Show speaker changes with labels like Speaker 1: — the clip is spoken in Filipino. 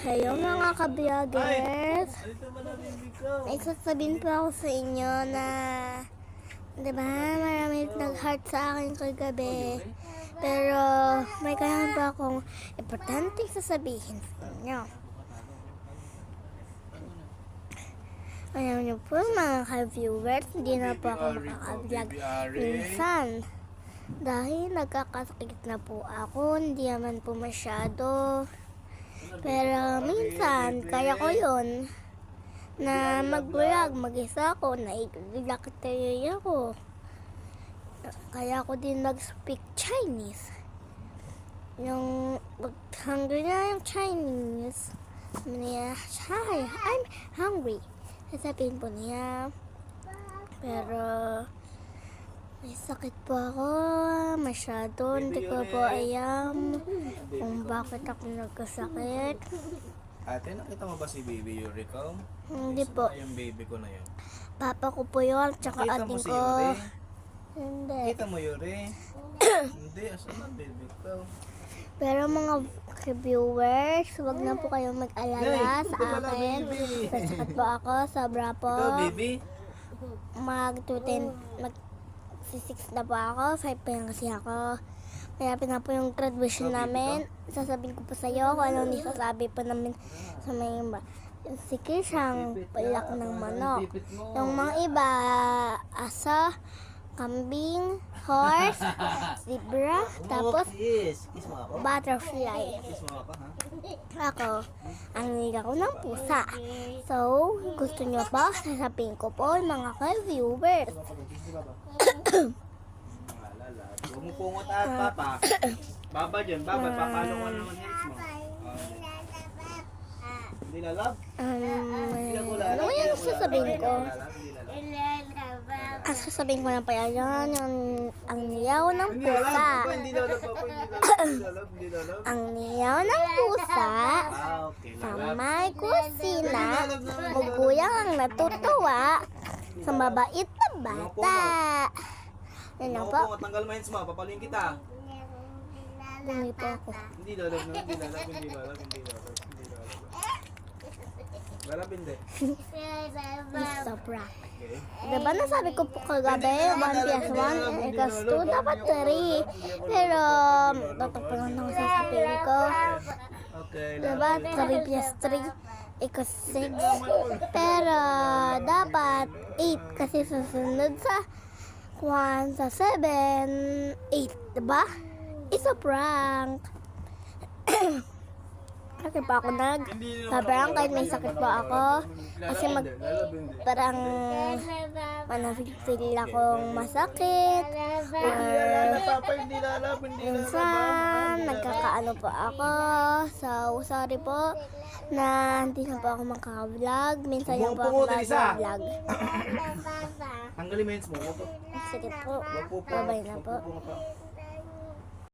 Speaker 1: Hello mga ka-vloggers. May sasabihin po ako sa inyo na di ba marami nag-heart sa akin kagabi. Pero may kailangan pa akong importante sasabihin sa inyo. Alam niyo po mga ka-viewers, hindi na po ako makaka-vlog minsan. Dahil nagkakasakit na po ako, hindi naman po masyado. Pero minsan, kaya ko yun na mag-vlog, mag-isa ako, naigilakit tayo ako. Kaya ako din nag-speak Chinese. Yung hungry na yung Chinese, niya, Hi, I'm hungry. Sasabihin po niya. Pero, may sakit po ako, masyado, hindi ko po kung bakit ako nagkasakit.
Speaker 2: Ate, nakita mo ba si Baby Yuriko?
Speaker 1: Hindi po.
Speaker 2: Yung baby ko na yun.
Speaker 1: Papa ko po yun, tsaka
Speaker 2: Kita mo
Speaker 1: ating
Speaker 2: si
Speaker 1: ko.
Speaker 2: Yuri?
Speaker 1: Hindi.
Speaker 2: Kita mo Yuri? Hindi, asan ang baby ko?
Speaker 1: Pero mga viewers, wag na po kayong mag-alala
Speaker 2: Nay,
Speaker 1: sa akin.
Speaker 2: baby.
Speaker 1: Masakit po ako, sobra po.
Speaker 2: Ikaw, baby?
Speaker 1: Mag 210, mag 6 na po ako, 5 pa lang kasi ako. Kaya na po yung graduation namin. Sasabihin ko po sa iyo kung anong nisasabi po namin sa may iba. Si Kishang palak ng manok. Yung mga iba, asa, kambing, horse, zebra, tapos butterfly.
Speaker 2: Ako,
Speaker 1: ang niga ko ng pusa. So, gusto nyo ba sasabihin ko po mga ka-viewers?
Speaker 2: Pungot at papa. Baba dyan, baba. Papalo ko naman hands mo. Ah, Hindi lalab?
Speaker 1: Um, ano yung sasabihin ko? Ang sasabihin ko na pa yan, yung, ang niyaw ng pusa. Ang niyaw ng pusa
Speaker 2: Ah,
Speaker 1: sa may kusina, maguyang ang natutuwa sa mabait na bata. Yan lang
Speaker 2: Ako
Speaker 1: po.
Speaker 2: po, tanggal mo hands mo. Papaluin kita.
Speaker 1: Bumi po ako.
Speaker 2: Hindi lalab na. Hindi lalab. Hindi lalab. Hindi lalab. Hindi lalab. Lalab hindi.
Speaker 1: Brock.
Speaker 2: Okay.
Speaker 1: Diba nasabi ko po kagabi, 1 plus 1 equals 2, dapat 3. Pero, tatapunan ako sa sabihin ko.
Speaker 2: Okay.
Speaker 1: Diba, 3 plus 3 equals 6. Pero, dapat 8 kasi susunod sa 1 sa 7, 8. Diba? Isa prank. Kasi pa ako nag Sobrang kahit may sakit po ako. Kasi mag parang manafeel akong masakit. Minsan nagkakaano po ako. So, sorry po na hindi na po ako makaka-vlog. Minsan lang po ako mag-vlog.
Speaker 2: Tanggalin mo. Wag po.
Speaker 1: Sige po.
Speaker 2: Po po.
Speaker 1: Babay na po.
Speaker 2: Po po.